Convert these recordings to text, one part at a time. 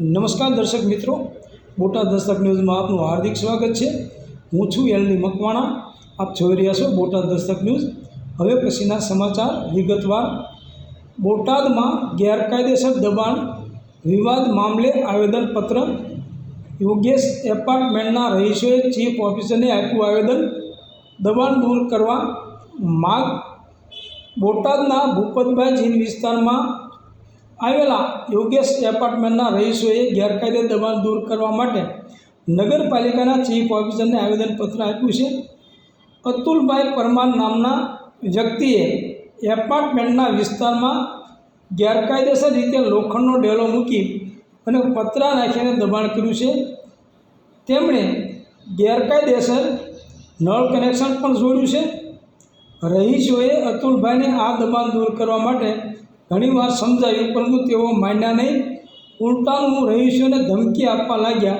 નમસ્કાર દર્શક મિત્રો. બોટાદ દસ્તક ન્યૂઝમાં આપનું હાર્દિક સ્વાગત છે. હું છું એલની મકવાણા. આપ જોઈ રહ્યા છો બોટાદ દસ્તક ન્યૂઝ. હવે પછીના સમાચાર વિગતવાર. બોટાદમાં ગેરકાયદેસર દબાણ, વિવાદ મામલે આવેદનપત્ર. યોગેશ એપાર્ટમેન્ટના રહીશોએ ચીફ ઓફિસરને આપ્યું આવેદન. દબાણ દૂર કરવા માગ. બોટાદના ભૂપતભાઈ જીન વિસ્તારમાં આવેલા યોગેશ એપાર્ટમેન્ટના રહીશોએ ગેરકાયદે દબાણ દૂર કરવા માટે નગરપાલિકાના ચીફ ઓફિસરને આવેદનપત્ર આપ્યું છે. અતુલભાઈ પરમાર નામના વ્યક્તિએ એપાર્ટમેન્ટના વિસ્તારમાં ગેરકાયદેસર રીતે લોખંડનો ડેલો મૂકી અને પતરા નાખીને દબાણ કર્યું છે. તેમણે ગેરકાયદેસર નળ કનેક્શન પણ જોડ્યું છે. રહીશોએ અતુલભાઈને આ દબાણ દૂર કરવા માટે ઘણીવાર સમજાયું, પરંતુ તેઓ માન્યા નહીં. ઉલટાનું રહીશોને ધમકી આપવા લાગ્યા.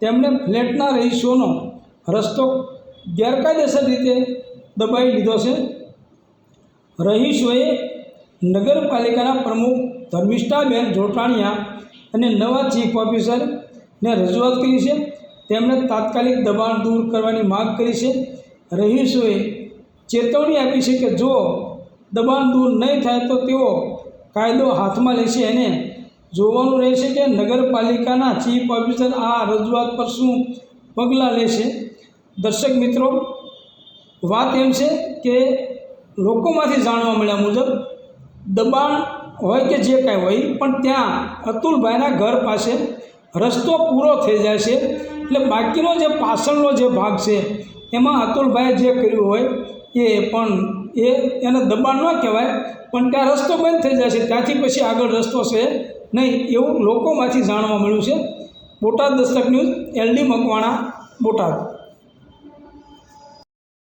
તેમણે ફ્લેટના રહીશોનો રસ્તો ગેરકાયદેસર રીતે દબાવી લીધો છે. રહીશોએ નગરપાલિકાના પ્રમુખ ધર્મિષ્ઠાબેન જોટાણીયા અને નવા ચીફ ઓફિસરને રજૂઆત કરી છે. તેમણે તાત્કાલિક દબાણ દૂર કરવાની માંગ કરી છે. રહીશોએ ચેતવણી આપી છે કે જો દબાણ દૂર નહીં થાય તો તેઓ કાયદો હાથમાં લેશે અને જોવાનું રહેશે કે નગરપાલિકાના ચીફ ઓફિસર આ રજૂઆત પર શું પગલાં લેશે. દર્શક મિત્રો, વાત એમ છે કે લોકોમાંથી જાણવા મળ્યા મુજબ દબાણ હોય કે જે કાંઈ હોય, પણ ત્યાં અતુલભાઈના ઘર પાસે રસ્તો પૂરો થઈ જાય છે. એટલે બાકીનો જે પાછળનો જે ભાગ છે, એમાં અતુલભાઈએ જે કર્યું હોય એ પણ એ એને દબાણ ન કહેવાય, પણ ત્યાં રસ્તો બંધ થઈ છે. ત્યાંથી પછી આગળ રસ્તો છે નહીં એવું લોકોમાંથી જાણવા મળ્યું છે. Botad Dastak news, LD Makwana, Botad.